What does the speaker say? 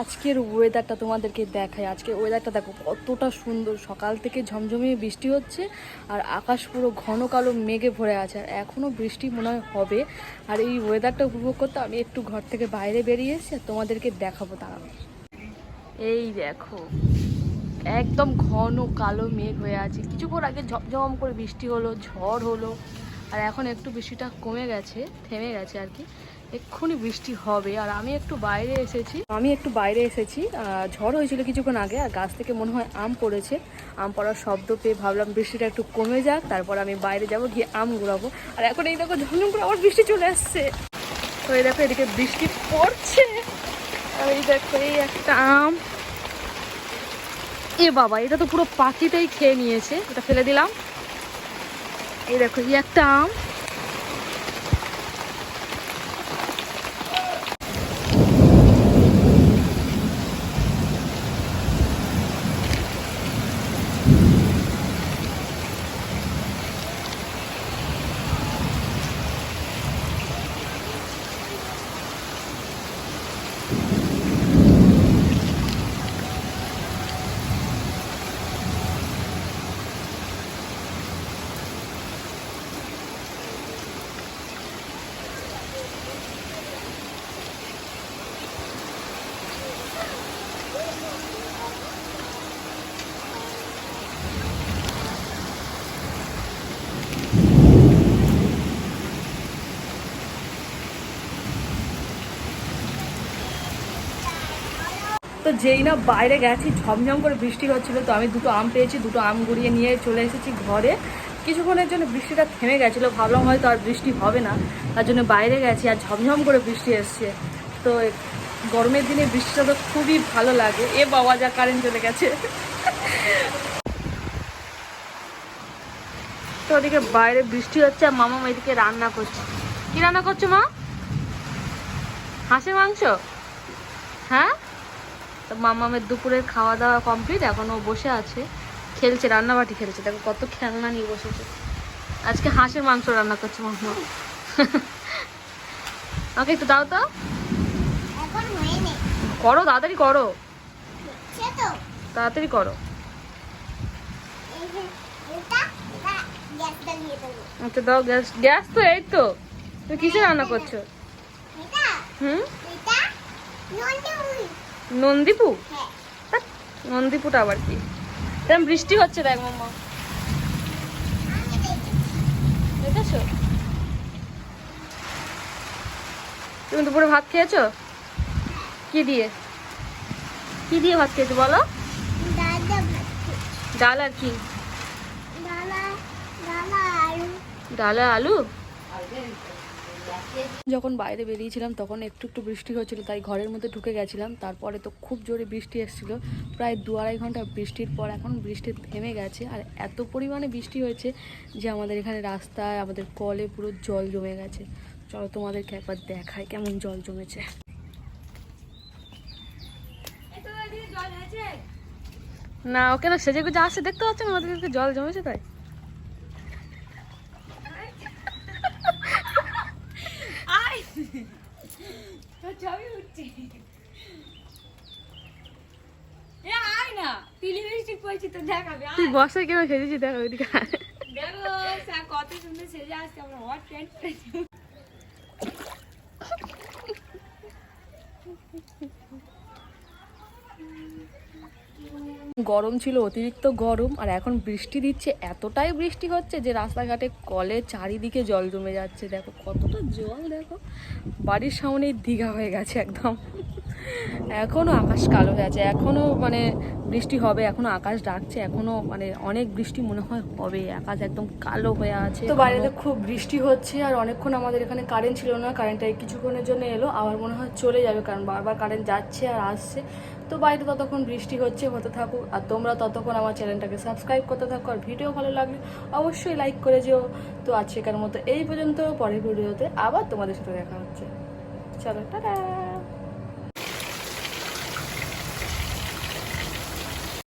আজকের ওয়েদারটা তোমাদেরকে দেখায় আজকে ওয়েদারটা দেখো, কতটা সুন্দর। সকাল থেকে ঝমঝমিয়ে বৃষ্টি হচ্ছে আর আকাশ পুরো ঘন কালো মেঘে ভরে আছে। আর এখনও বৃষ্টি মনে হয় হবে। আর এই ওয়েদারটা উপভোগ করতে আমি একটু ঘর থেকে বাইরে বেরিয়ে আর তোমাদেরকে দেখাবো তারা এই দেখো, একদম ঘন কালো মেঘ হয়ে আছে। কিছুক্ষণ আগে ঝমঝম করে বৃষ্টি হলো, ঝড় হলো। আর এখন একটু বৃষ্টিটা কমে গেছে, থেমে গেছে আর কি। এক্ষুনি বৃষ্টি হবে আর আমি একটু বাইরে এসেছি। আমি একটু বাইরে এসেছি। ঝড় হয়েছিল কিছুক্ষণ আগে আর গাছ থেকে মনে হয় আম পড়েছে। আম পড়ার শব্দ পেয়ে ভাবলাম বৃষ্টিটা একটু কমে যাক, তারপর আমি বাইরে যাব, গিয়ে আম ঘুরাবো আর এখন এই দেখো ঝমঝম করে আবার বৃষ্টি চলে আসছে। তো এই দেখো এদিকে বৃষ্টি পড়ছে। আর এই দেখো এই একটা আম। এ বাবা, এটা তো পুরো পাখিটাই খেয়ে নিয়েছে। এটা ফেলে দিলাম। এই দেখো এই একটা আম। তো যেই না বাইরে গেছি, ঝমঝম করে বৃষ্টি হচ্ছিল, তো আমি দুটো আম পেয়েছি, দুটো আম গুড়িয়ে নিয়ে চলে এসেছি ঘরে। কিছুক্ষণের জন্য বৃষ্টিটা থেমে গেছিল, ভাবলাম হয়তো আর বৃষ্টি হবে না, তার জন্য বাইরে গেছি আর ঝমঝম করে বৃষ্টি এসছে। তো গরমের দিনে বৃষ্টিটা তো খুবই ভালো লাগে, এ বাবা যা কারেন্ট চলে গেছে। তো ওদিকে বাইরে বৃষ্টি হচ্ছে আর মামা এদিকে রান্না করছে। কি রান্না করছ মা? হাঁসের মাংস? হ্যাঁ? তো মামামের দুপুরের খাওয়া দাওয়া কমপ্লিট এখন ও বসে আছে খেলছে রান্নাবাটি খেলছে। দেখো কত খেলনা নিয়ে বসেছে। আজকে হাঁসের মাংস রান্না করছে মামা। আমাকে একটু দাও তো। করো তাড়াতাড়ি করো। তাড়াতাড়ি করো। আচ্ছা দাও গ্যাস। গ্যাস তো এই তো। তুমি কিসে রান্না করছ? হুম? নন্দীপু? হ্যাঁ। নন্দীপুটা আবার কি? তেমন বৃষ্টি হচ্ছে দেখ মাম্মা। দেখেছ? তুমি দুপুরে ভাত খেয়েছো? কি দিয়ে? কি দিয়ে ভাত খেয়েছো বলো? ডাল আর কি? দাদা আলু। ডাল আলু? যখন বাইরে বেরিয়েছিলাম, তখন একটু একটু বৃষ্টি হচ্ছিল তাই ঘরের মধ্যে ঢুকে গেছিলাম। তারপরে তো খুব জোরে বৃষ্টি এসেছিল। প্রায় দু আড়াই ঘণ্টা বৃষ্টির পর এখন বৃষ্টি থেমে গেছে। আর এত পরিমাণে বৃষ্টি হয়েছে যে আমাদের এখানে রাস্তায় আমাদের কলে পুরো জল জমে গেছে। চলো তোমাদেরকে একবার দেখায় কেমন জল জমেছে। না, ওকে না সেজে গুজে আসছে, দেখতে পাচ্ছেন আমাদের এদিকে জল জমেছে তাই? এ আয় না লিপস্টিক পরেছি তো দেখাবে। তুই বসে কেন সেজেছি দেখো ওইদিকে দেখো স্যার কত সুন্দর সেজে আসছে আমার হট প্যান্ট পরেছি। গরম ছিল, অতিরিক্ত গরম, আর এখন বৃষ্টি দিচ্ছে, এতটাই বৃষ্টি হচ্ছে যে রাস্তাঘাটে কলে চারিদিকে জল জমে যাচ্ছে। দেখো কতটা জল, দেখো। বাড়ির সামনেই দীঘা হয়ে গেছে একদম। এখনও আকাশ কালো হয়ে আছে, এখনও মানে বৃষ্টি হবে, এখনও আকাশ ডাকছে, এখনও মানে অনেক বৃষ্টি মনে হয় হবে, আকাশ একদম কালো হয়ে আছে। তো বাইরেতে খুব বৃষ্টি হচ্ছে, আর অনেকক্ষণ আমাদের এখানে কারেন্ট ছিল না কারেন্টটা কিছুক্ষণের জন্য এলো, আবার মনে হয় চলে যাবে, কারণ বারবার কারেন্ট যাচ্ছে আর আসছে। তো বাড়িতে ততক্ষণ বৃষ্টি হচ্ছে, হতে থাকুক, আর তোমরা ততক্ষণ আমার চ্যানেলটাকে সাবস্ক্রাইব করতে থাকো, আর ভিডিও ভালো লাগলে অবশ্যই লাইক করে যেও। তো আজকের মতো এই পর্যন্ত, পরের ভিডিওতে আবার তোমাদের সাথে দেখা হচ্ছে। চলো, টাটা!